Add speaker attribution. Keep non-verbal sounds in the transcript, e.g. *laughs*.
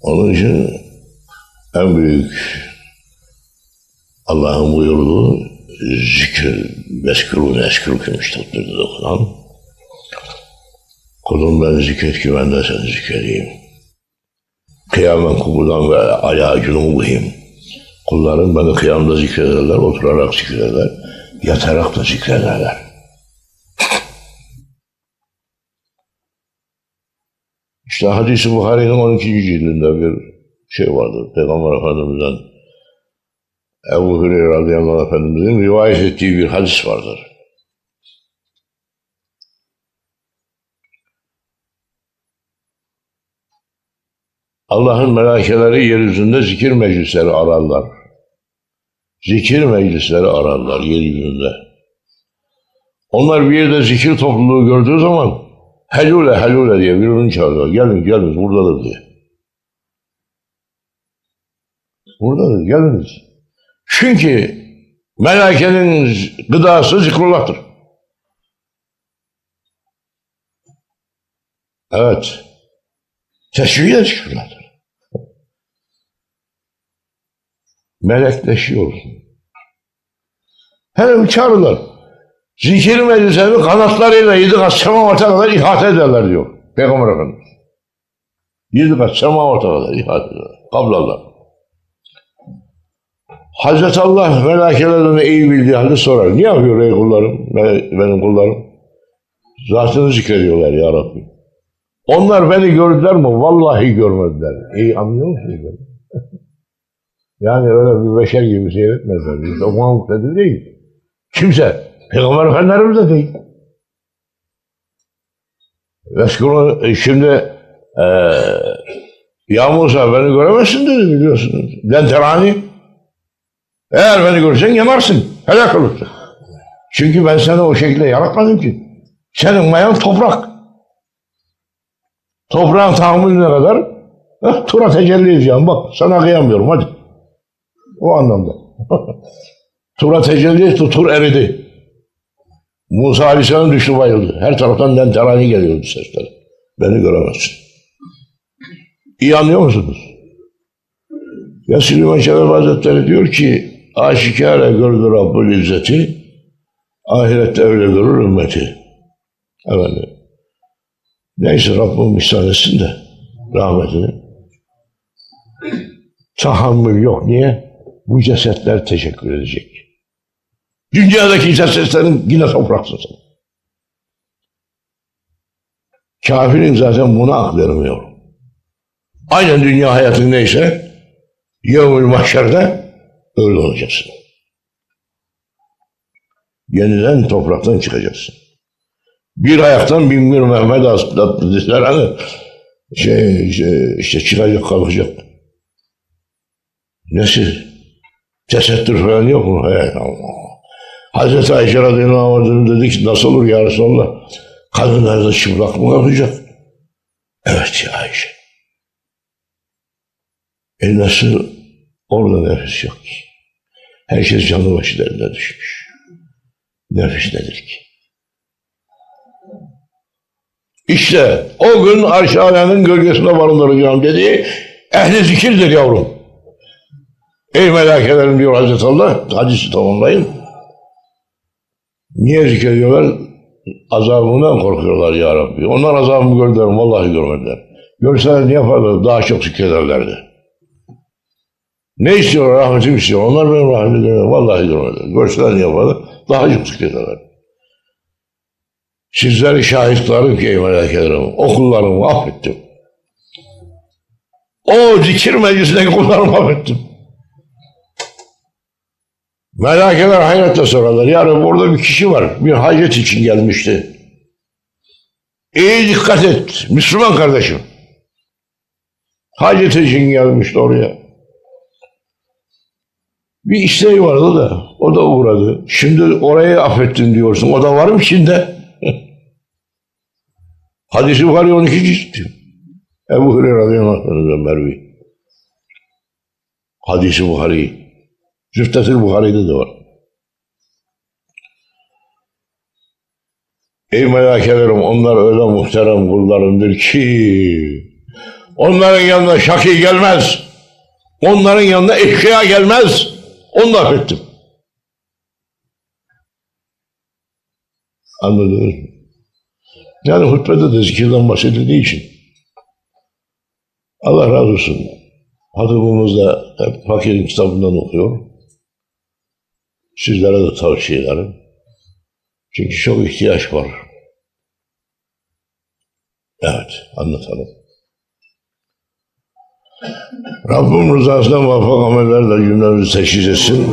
Speaker 1: Onun için en büyük Allah'ın buyurduğu zikir, meskuru eskürküm iştatlarında okunan kulum ben zikret ki ben de seni zikredeyim. Kıyamen kubudan ve ala cunubihim. Kullarım beni kıyamda zikrederler, oturarak zikrederler, yatarak da zikrederler. İşte hadisi Buhari'nin 12. cildinde bir şey vardır. Peygamber Efendimiz'den Ebu Hureyre radıyallahu Efendimiz'in rivayet ettiği bir hadis vardır. Allah'ın melakeleri yeryüzünde zikir meclisleri ararlar. Zikir meclisleri ararlar yeryüzünde. Onlar bir yerde zikir topluluğu gördüğü zaman helule helule diye birbirini çağırıyor. Gelin gelin buradadır diye. Buradadır geliniz. Çünkü melakenin gıdası zikrullah'tır. Evet. Teşvih de zikrullah'tır. Melekleşiyorsun. Hele bir çağırırlar. Zikir meclisini kanatlarıyla yedi kat semavata kadar ihate ederler diyor. Peygamber Efendimiz. Yedi kat semavata kadar ihate ederler. Kablarlar. Hazreti Allah melakelerden iyi bildiği halde sorar. Niye yapıyor ey kullarım, benim kullarım? Zatını zikrediyorlar ya Rabbi. Onlar beni gördüler mi? Vallahi görmediler. İyi anlıyor musunuz? *laughs* yani öyle bir beşer gibi seyretmezler. İşte o değil. Kimse. Peygamber Efendimiz de değil. Veskunu e, şimdi e, Ya Musa beni göremezsin dedi biliyorsunuz. Lenterani. Eğer beni görürsen yanarsın. Helak olursun. Çünkü ben seni o şekilde yaratmadım ki. Senin mayan toprak. Toprağın tahammülüne kadar heh, tura tecelli edeceğim. Bak sana kıyamıyorum hadi. O anlamda. *laughs* tura tecelli etti, tur eridi. Musa Aleyhisselam düştü bayıldı. Her taraftan lenterani geliyordu sesler. Beni göremezsin. İyi anlıyor musunuz? Ya Süleyman Şeref Hazretleri diyor ki aşikare gördü Rabbül İzzeti ahirette öyle görür ümmeti. Efendim. Neyse Rabbim ihsan etsin de rahmetini. Tahammül yok. Niye? Bu cesetler teşekkür edecek. Dünyadaki cesetlerin yine topraksız. Kafirin zaten buna hak vermiyor. Aynen dünya hayatın neyse yevmül mahşerde öyle olacaksın. Yeniden topraktan çıkacaksın. Bir ayaktan bin bir Mehmet Aslı'lar hani şey, şey, işte çıkacak kalkacak. Nesi? Tesettür falan yok mu? Hey Allah. Hazreti Ayşe radıyallahu anh dedi ki nasıl olur ya Resulallah? Kadınlar da çıplak mı kalkacak? Evet ya Ayşe. E nasıl? Orada nefis yok ki. Herkes canı başı düşmüş. Nefis nedir ki? İşte o gün arş-ı alemin gölgesine barındıracağım dedi. Ehli zikirdir yavrum. Ey melekelerim diyor Hazreti Allah. Hadisi tamamlayın. Niye zikrediyorlar? Azabından korkuyorlar ya Rabbi. Onlar azabımı gördüler. Vallahi görmediler. Görseler ne yaparlar? Daha çok zikrederlerdi. Ne istiyorlar? Rahmetimi istiyor. Onlar benim rahmetimi görmediler. Vallahi görmediler. Görseler ne yaparlar? Daha çok zikrederler. Sizleri şahit kılarım ki ey melekelerim. O affettim. O zikir meclisindeki kullarımı affettim. Melakeler hayretle sorarlar. Yani burada bir kişi var. Bir hacet için gelmişti. İyi dikkat et. Müslüman kardeşim. Hacet için gelmişti oraya. Bir isteği vardı da o da uğradı. Şimdi orayı affettin diyorsun. O da var mı içinde? *laughs* Hadis-i Bukhari 12 cilt. Ebu Hureyre radıyallahu anh'ın Mervi. Hadis-i. Züftet-i Bukhari'de de var. Ey melekelerim onlar öyle muhterem kullarımdır ki Onların yanına şaki gelmez. Onların yanına eşkıya gelmez. Onu da affettim. Anladınız mı? Yani hutbede de zikirden bahsedildiği için Allah razı olsun. Hatırımızda hep fakirin kitabından okuyor. Sizlere de tavsiye ederim. Çünkü çok ihtiyaç var. Evet, anlatalım. Rabbim rızasına muvaffak amellerle cümlemizi teşhis etsin.